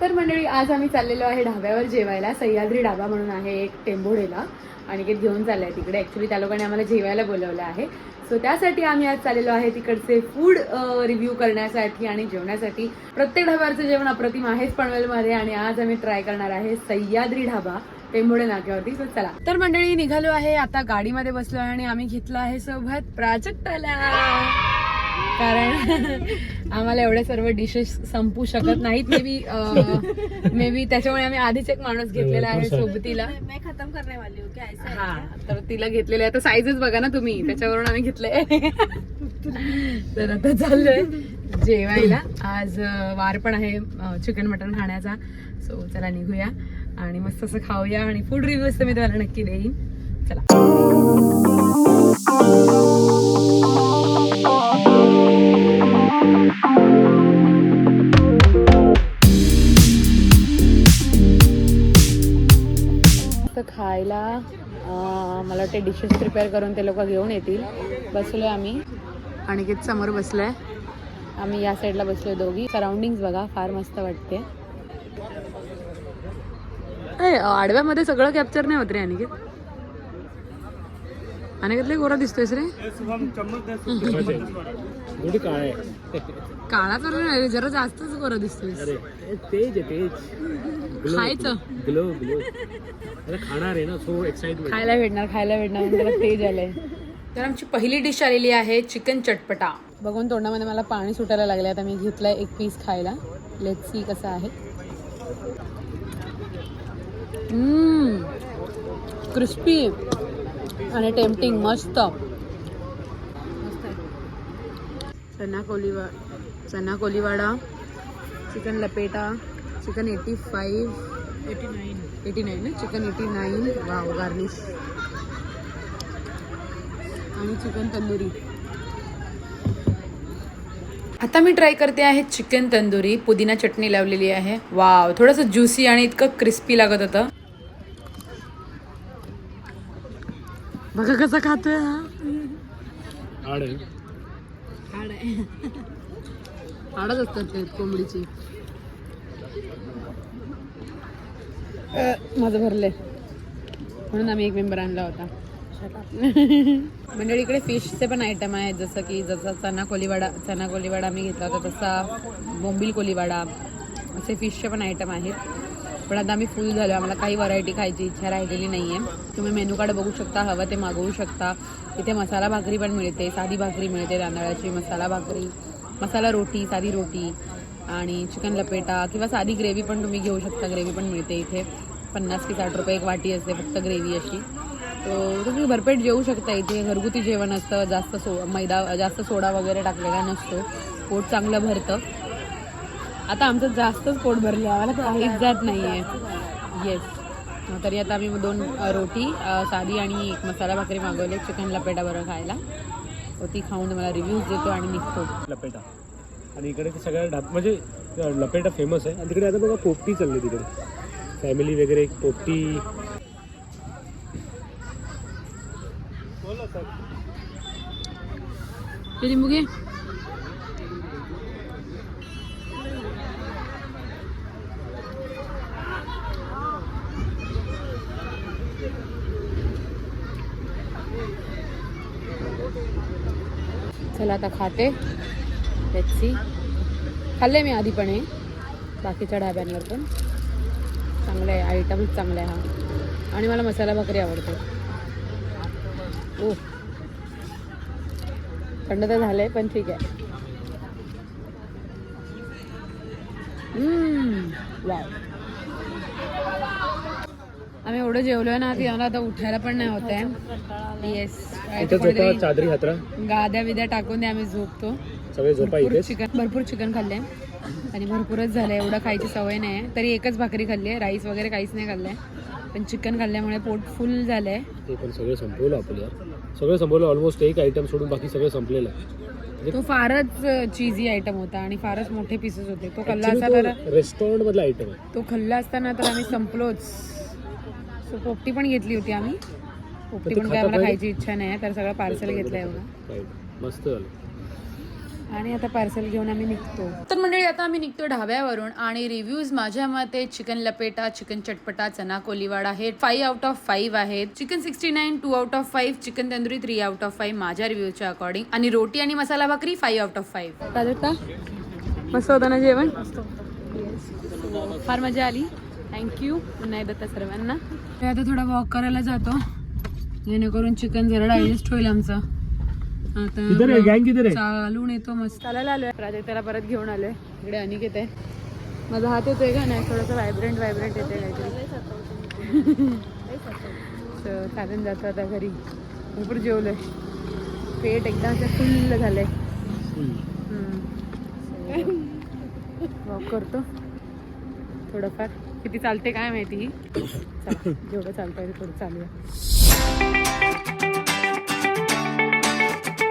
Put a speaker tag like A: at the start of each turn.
A: तर मंडळी आज आम्ही चाललेलो आहे ढाब्यावर जेवायला. सह्याद्री ढाबा म्हणून आहे एक टेंभोडेला आणि ते घेऊन आहे तिकडे. ॲक्च्युली त्या लोकांनी आम्हाला जेवायला बोलवलं आहे. सो त्यासाठी आम्ही आज चाललेलो आहे तिकडचे फूड रिव्ह्यू करण्यासाठी आणि जेवण्यासाठी. प्रत्येक ढाब्यावरचं जेवण अप्रतिम आहेच पनवेलमध्ये. आणि आज आम्ही ट्राय करणार आहे सह्याद्री ढाबा टेंभोडे नाक्यावरती. सो चला. तर मंडळी निघालो आहे. आता गाडीमध्ये बसलो आहे आणि आम्ही घेतलं आहे सोबत प्राजक्ताला. कारण आम्हाला एवढे सर्व डिशेस संपू शकत नाहीत. मे बी मे बी त्याच्यामुळे आम्ही आधीच एक माणूस घेतलेला आहे सोबतीला.
B: मैं खत्म करने वाली हूँ क्या ऐसा है
A: हा
B: क्या?
A: तर तिला घेतलेले आहे. आता साईजेस बघा ना तुम्ही. त्याच्यावरून आम्ही घेतले. तर आता चाललोय जेवायला. आज अं, वार पण आहे चिकन मटन खाण्याचा. सो चला निघूया आणि मस्त असं खाऊया आणि फूड रिव्ह्यूज तर मी तुम्हाला नक्की देईन. चला. वाटते डिशेस प्रिपेअर करून ते लोक घेऊन येतील. बसलोय आम्ही. अनिकेत समोर बसलोय? आम्ही या साईडला बसलोय दोघी. सराउंडिंग बघा फार मस्त वाटते. ए, आडव्यामध्ये सगळं कॅप्चर नाही होत रे अनिकेत. अनिकेतले गोरा दिसतोयस रे.
C: आहे
A: काळा. तर नाही जरा जास्तच गोरा दिसतोयस.
C: अरे तेज आहे तेज.
A: खायचं.
C: Glow glow. खाणार आहे ना सो एक्साइटमेंट
A: खायला भेटणार खायला भेटणार म्हणून तेज आलंय. तर आमची पहिली डिश आलेली आहे चिकन चटपटा. बघून तोंडामध्ये मला पाणी सुटायला लागले आता मी घेतलंय एक पीस खायला. लेट सी कसं आहे. Mmm, क्रिस्पी आणि टेम्पटिंग मस्त. चना कोलीवा चना कोलीवाडा चिकन लपेटा chicken eighty five
B: eighty
A: nine. Chicken eighty nine. Wow garnish आणि चिकन तंदुरी. आता मी ट्राय करते आहे चिकन तंदुरी. पुदिना चटणी लावलेली आहे. वाव थोडंसं ज्युसी आणि इतकं क्रिस्पी लागत होतं. बघा कसं खातोय हा. हाडच असतात ते कोंबडीची. माझं भरलंय. म्हणून आम्ही एक मेंबर आणला होता. मंडळी इकडे फिशचे पण आयटम आहेत. जसं की जसा चना कोलीवाडा चना कोलीवाडा आम्ही घेतला होता तसा बोंबील कोलीवाडा. असे फिशचे पण आयटम आहेत. पण आता आम्ही फुल झालो आम्हाला काही व्हरायटी खायची इच्छा राहिलेली नाही आहे तुम्ही मेनू कार्ड बघू शकता हवं ते मागवू शकता. इथे मसाला भाकरी पण मिळते साधी भाकरी मिळते तांदळाची मसाला भाकरी मसाला रोटी साधी रोटी. आणि चिकन लपेटा किंवा साधी ग्रेव्ही पण तुम्ही घेऊ शकता. ग्रेव्ही पण मिळते इथे. पन्नास की साठ रुपये एक वाटी असते फक्त ग्रेव्ही अशी. तो तुम्ही भरपेट जेवू शकता इथे. घरगुती जेवण असतं. जास्त सो मैदा जास्त सोडा वगैरे टाकलेला नसतो. पोट चांगलं भरतं. आता आमचं जास्तच पोट भरलं आम्हाला काहीच जात नाही आहे येस तरी आता आम्ही दोन रोटी साधी आणि एक मसाला भाकरी मागवले. चिकन लपेटा बरं खायला. ती खाऊन तुम्हाला रिव्ह्यूज देतो आणि निघतो.
C: लपेटा. आणि इकडे ते सगळ्या डाब म्हणजे लपेटा फेमस आहे. आणि तिकडे आता बघा पोपटी चालली तिकडे. फॅमिली वगैरे एक पोपटी
A: घे चला आता खाते. सी खाल्ले मी आधी पण हे बाकीच्या ढाब्यांवर पण. चांगलं आहे. आयटमच चांगला आहे हा. आणि मला मसाला भाकरी आवडते. ओ थंड तर झालं आहे पण ठीक आहे. वाव आम्ही एवढं जेवलोय ना की आम्हाला आता उठायला पण नाही होत आहे. येस
C: चादरी हातरा?
A: गाद्या बिद्या टाकून दे आम्ही झोपतो.
C: सगळे झोपा
A: चिकन भरपूर चिकन खाल्लंय आणि भरपूरच झालंय एवढं खायची सवय नाही आहे. तरी एकच भाकरी खाल्ली आहे राईस वगैरे काहीच नाही खाल्लंय. पण चिकन खाल्ल्यामुळे पोट फुल झालंय.
C: ते पण सगळं संपवलं यार. सगळं संपवलं ऑलमोस्ट एक आयटम सोडून बाकी सगळं संपलेलं. आहे
A: तो फारच चीजी आयटम होता आणि फारच मोठे पीसेस होते. तो खाल्ला असता तर
C: रेस्टॉरंट मधला आयटम
A: तो खाल्ला असताना तर आम्ही संपलोच. सो पोपटी पण घेतली होती आम्ही. पोपटी
C: पण
A: काय आम्हाला? खायची इच्छा नाही तर सगळं पार्सल घेतलंय एवढं.
C: काय मस्त झालं.
A: आणि आता पार्सल घेऊन आम्ही निघतो. तर मंडळी आता आम्ही निघतो ढाब्यावरून आणि रिव्ह्यूज माझ्या मते चिकन लपेटा चिकन चटपटा चना कोलीवाडा हे फाईव्ह आउट ऑफ फाईव्ह आहेत. Chicken sixty nine two out of five chicken tandoori three out of five माझ्या रिव्ह्यूच्या अकॉर्डिंग आणि रोटी आणि मसाला भाकरी five out of five Prajakta मस्त होतं ना जेवण? फार मजा आली. थँक्यू पुन्हा एकदा त्या सर्वांना. आता थोडा वॉक करायला जातो. जेणेकरून चिकन जरा डायजेस्ट होईल आमचं. आता चालून येतो मस्त. चालायला आलोय. प्राजक्ताला परत घेऊन आलोय. इकडे अनिकेत आहे. माझा हात येतोय का? नाही थोडंसं व्हायब्रंट व्हायब्रंट येते काहीतरी. तर चालून जातो आता घरी. भरपूर जेवलोय. पेट एकदम असं फुल्ल झालंय. वॉक करतो. थोडंफार. किती चालते काय माहिती? चला जेवढं चालतं थोडं चालूया.